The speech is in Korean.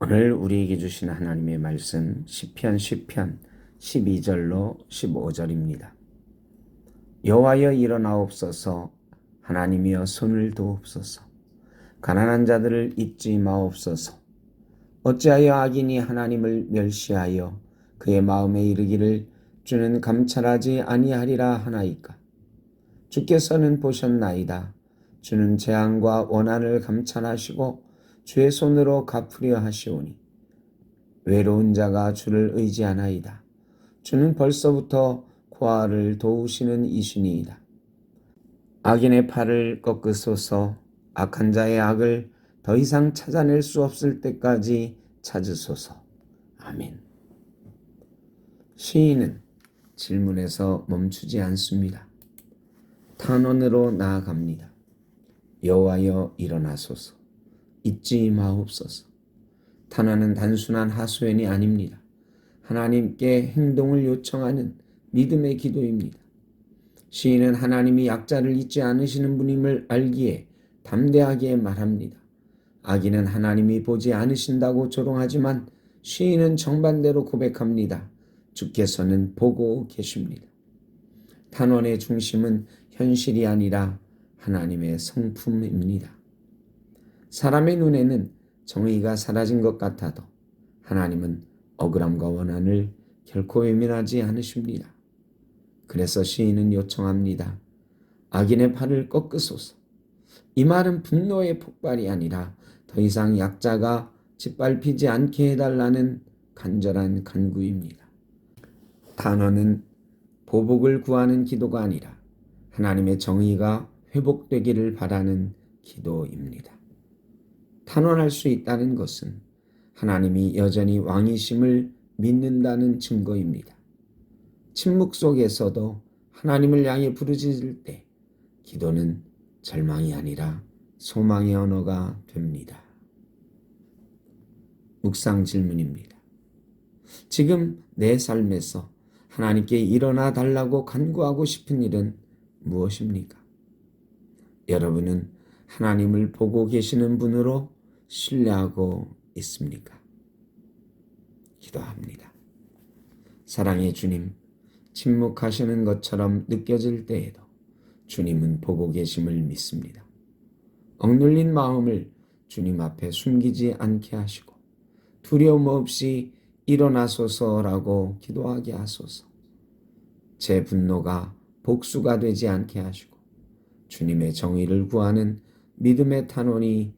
오늘 우리에게 주신 하나님의 말씀 시편 10편 12절로 15절입니다. 여호와여 일어나옵소서. 하나님이여 손을 도옵소서. 가난한 자들을 잊지 마옵소서. 어찌하여 악인이 하나님을 멸시하여 그의 마음에 이르기를 주는 감찰하지 아니하리라 하나이까? 주께서는 보셨나이다. 주는 재앙과 원한을 감찰하시고 주의 손으로 갚으려 하시오니 외로운 자가 주를 의지하나이다. 주는 벌써부터 고아를 도우시는 이신이이다. 악인의 팔을 꺾으소서 악한 자의 악을 더 이상 찾아낼 수 없을 때까지 찾으소서. 아멘. 시인은 질문에서 멈추지 않습니다. 탄원으로 나아갑니다. 여호와여 일어나소서. 잊지 마옵소서. 탄원은 단순한 하소연이 아닙니다. 하나님께 행동을 요청하는 믿음의 기도입니다. 시인은 하나님이 약자를 잊지 않으시는 분임을 알기에 담대하게 말합니다. 악인은 하나님이 보지 않으신다고 조롱하지만 시인은 정반대로 고백합니다. 주께서는 보고 계십니다. 탄원의 중심은 현실이 아니라 하나님의 성품입니다. 사람의 눈에는 정의가 사라진 것 같아도 하나님은 억울함과 원한을 결코 외면하지 않으십니다. 그래서 시인은 요청합니다. 악인의 팔을 꺾으소서. 이 말은 분노의 폭발이 아니라 더 이상 약자가 짓밟히지 않게 해달라는 간절한 간구입니다. 단어는 보복을 구하는 기도가 아니라 하나님의 정의가 회복되기를 바라는 기도입니다. 탄원할 수 있다는 것은 하나님이 여전히 왕이심을 믿는다는 증거입니다. 침묵 속에서도 하나님을 향해 부르짖을 때 기도는 절망이 아니라 소망의 언어가 됩니다. 묵상 질문입니다. 지금 내 삶에서 하나님께 일어나 달라고 간구하고 싶은 일은 무엇입니까? 여러분은 하나님을 보고 계시는 분으로 신뢰하고 있습니까? 기도합니다. 사랑의 주님, 침묵하시는 것처럼 느껴질 때에도 주님은 보고 계심을 믿습니다. 억눌린 마음을 주님 앞에 숨기지 않게 하시고 두려움 없이 일어나소서라고 기도하게 하소서. 제 분노가 복수가 되지 않게 하시고 주님의 정의를 구하는 믿음의 탄원이